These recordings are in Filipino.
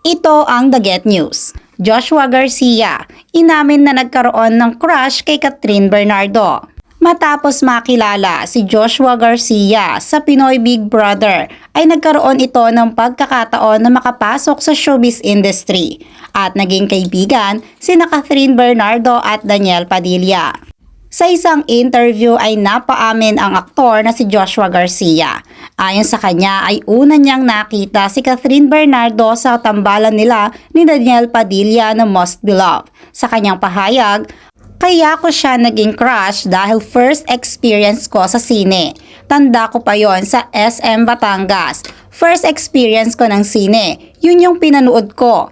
Ito ang The Get News. Joshua Garcia, inamin na nagkaroon ng crush kay Catherine Bernardo. Matapos makilala si Joshua Garcia sa Pinoy Big Brother, ay nagkaroon ito ng pagkakataon na makapasok sa showbiz industry at naging kaibigan sina Catherine Bernardo at Daniel Padilla. Sa isang interview ay napaamin ang aktor na si Joshua Garcia. Ayon sa kanya ay una niyang nakita si Catherine Bernardo sa tambalan nila ni Daniel Padilla na Most Beloved. Sa kanyang pahayag, kaya ko siya naging crush dahil first experience ko sa sine. Tanda ko pa yon sa SM Batangas. First experience ko ng sine. Yun yung pinanood ko.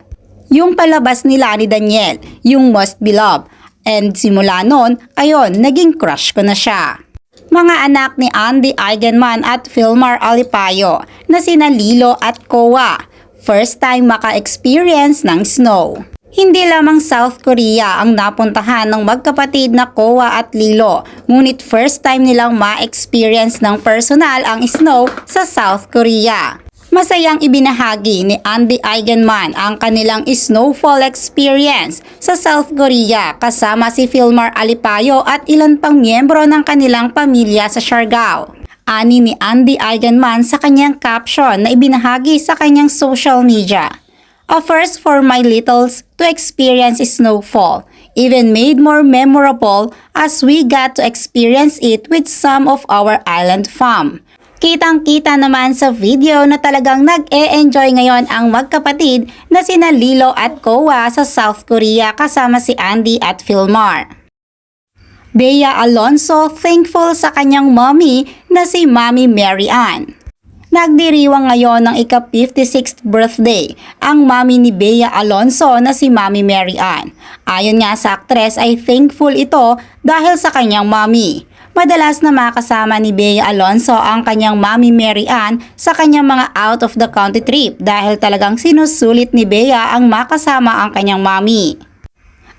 Yung palabas nila ni Daniel, yung Most Beloved. And simula noon, ayon, naging crush ko na siya. Mga anak ni Andy Eigenman at Philmar Alipayo na sina Lilo at Kowa. First time maka-experience ng snow. Hindi lamang South Korea ang napuntahan ng magkapatid na Kowa at Lilo, ngunit first time nilang ma-experience ng personal ang snow sa South Korea. Masayang ibinahagi ni Andy Eigenman ang kanilang snowfall experience sa South Korea kasama si Philmar Alipayo at ilan pang miyembro ng kanilang pamilya sa Siargao. Ani ni Andy Eigenman sa kanyang caption na ibinahagi sa kanyang social media. A first for my littles to experience snowfall, even made more memorable as we got to experience it with some of our island fam. Kitang-kita naman sa video na talagang nag-e-enjoy ngayon ang magkapatid na sina Lilo at Kowa sa South Korea kasama si Andy at Philmar. Bea Alonso thankful sa kanyang mommy na si Mommy Mary Ann. Nagdiriwang ngayon ng ika-56th birthday ang mami ni Bea Alonso na si Mami Mary Ann. Ayon nga sa aktres ay thankful ito dahil sa kanyang mami. Madalas na makasama ni Bea Alonso ang kanyang mami Mary Ann sa kanyang mga out of the country trip dahil talagang sinusulit ni Bea ang makasama ang kanyang mami.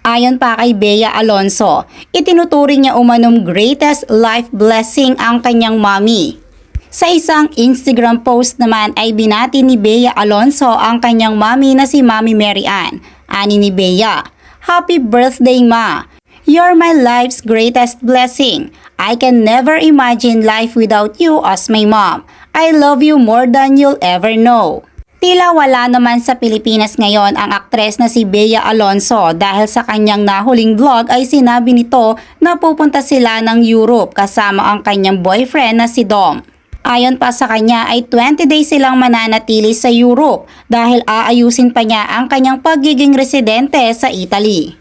Ayon pa kay Bea Alonso, itinuturing niya umanom greatest life blessing ang kanyang mami. Sa isang Instagram post naman ay binati ni Bea Alonso ang kanyang mami na si Mami Mary Ann. Ani ni Bea, Happy birthday ma! You're my life's greatest blessing. I can never imagine life without you as my mom. I love you more than you'll ever know. Tila wala naman sa Pilipinas ngayon ang aktres na si Bea Alonso dahil sa kanyang nahuling vlog ay sinabi nito na pupunta sila ng Europe kasama ang kanyang boyfriend na si Dom. Ayon pa sa kanya ay 20 days silang mananatili sa Europe dahil aayusin pa niya ang kanyang pagiging residente sa Italy.